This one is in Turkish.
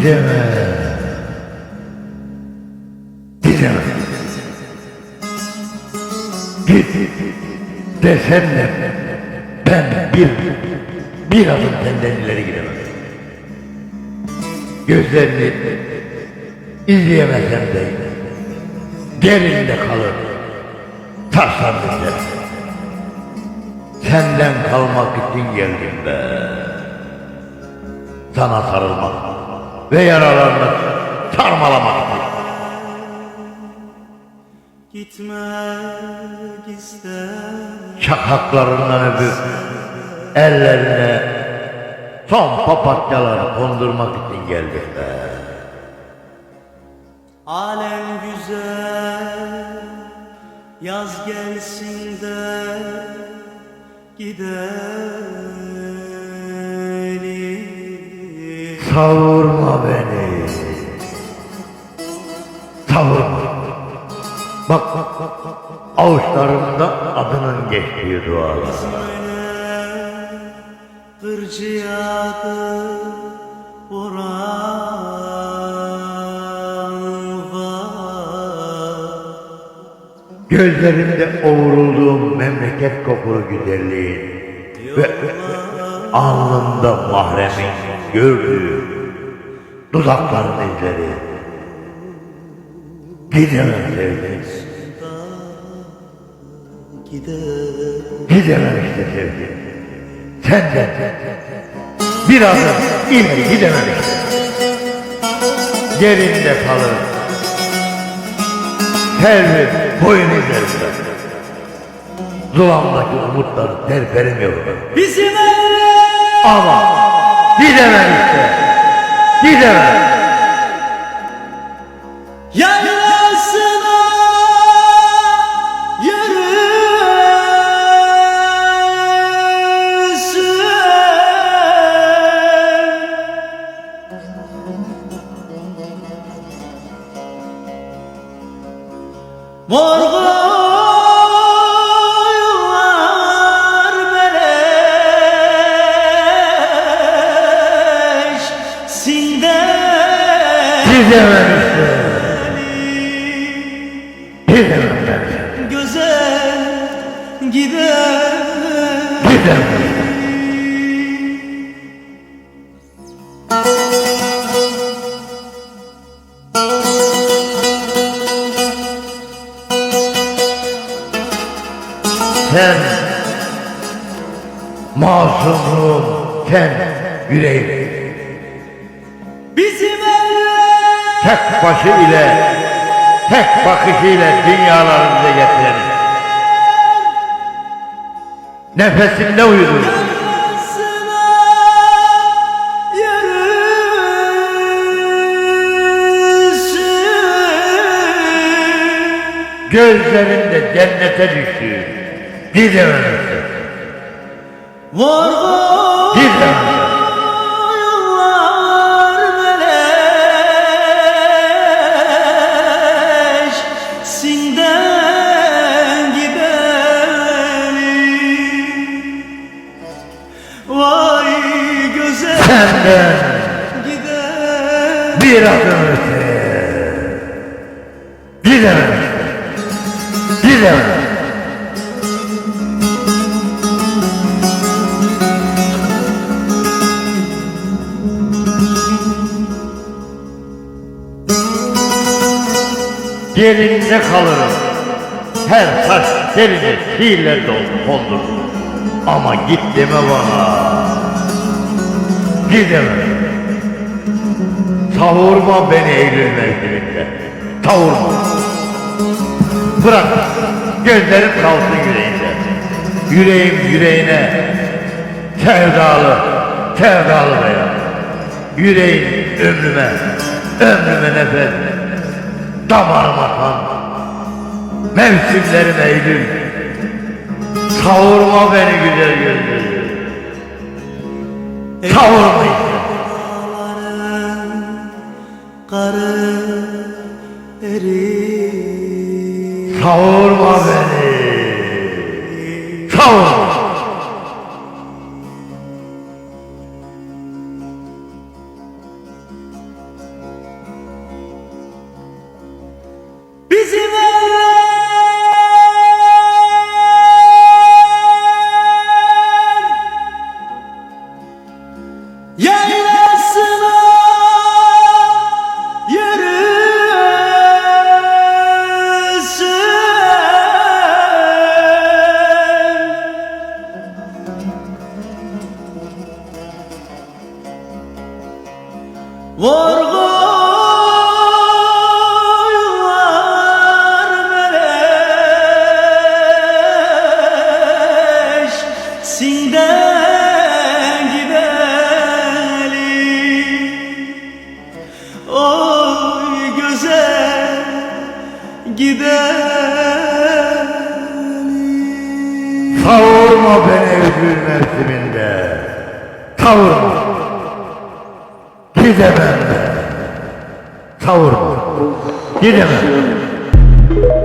Gideme. Gideme. Git. Desen de ben bir, bir adım senden ileri gidemem. Gözlerini izleyemesem de derinde kalır. Taşlandım de. Senden kalmak için geldim be. Sana sarılmak ve yaralarını sarmalamak için. Gitmek ister şakaklarından öpüp ellerine son papatyaları kondurmak için geldik be. Alem güzel Yaz gelsin de Gidelim Savurma beni. Savurma. Bak avuçlarımda adının geçtiği dualar. Kırcıyadı Gözlerimde ovurulduğum memleket kokulu güzelliğin ve alnımda mahremin gördüğü dudakların izleri. Gidemem. Gidelim Gidemem işte sevdim. Senden bir adım ileri gidemem işte. Yerinde kalır. Selvi boyun üzerinde. Zulamdaki umutları terperemiyor. Bizim evler Ama gidemem işte. Gidemem. Gidemem ben. güzel gider Gidemem. Sen masumluğum, sen yüreğim. Tek başı ile, tek bakışı ile dünyalarımıza getirelim. Nefesinde uyudun. Gözlerinde cennete düştü. Gidemem işte. Morgullar bir adım öte. Gidemem işte. Gidemem. Yerinde kalırım. Her saç teline fiiller doldu kondur. Ama git deme bana. Gidemem. Savurma beni Eylül mevsiminde. Savurma. Bırak. Gözlerim kalsın yüreğinde. Yüreğim yüreğine. Sevdalı. Sevdalı beyan. Yüreğim ömrüme. Ömrüme nefes. Damarıma kan. Mevsimlerim Eylül. Savurma beni güzel gözlerim. Savurma Var koyunlar meleş Sinden gidelim Oy güzel gidelim Kavurma beni üzül mevsiminde. Kavurma. Gidemem. Savurma. Gidemem.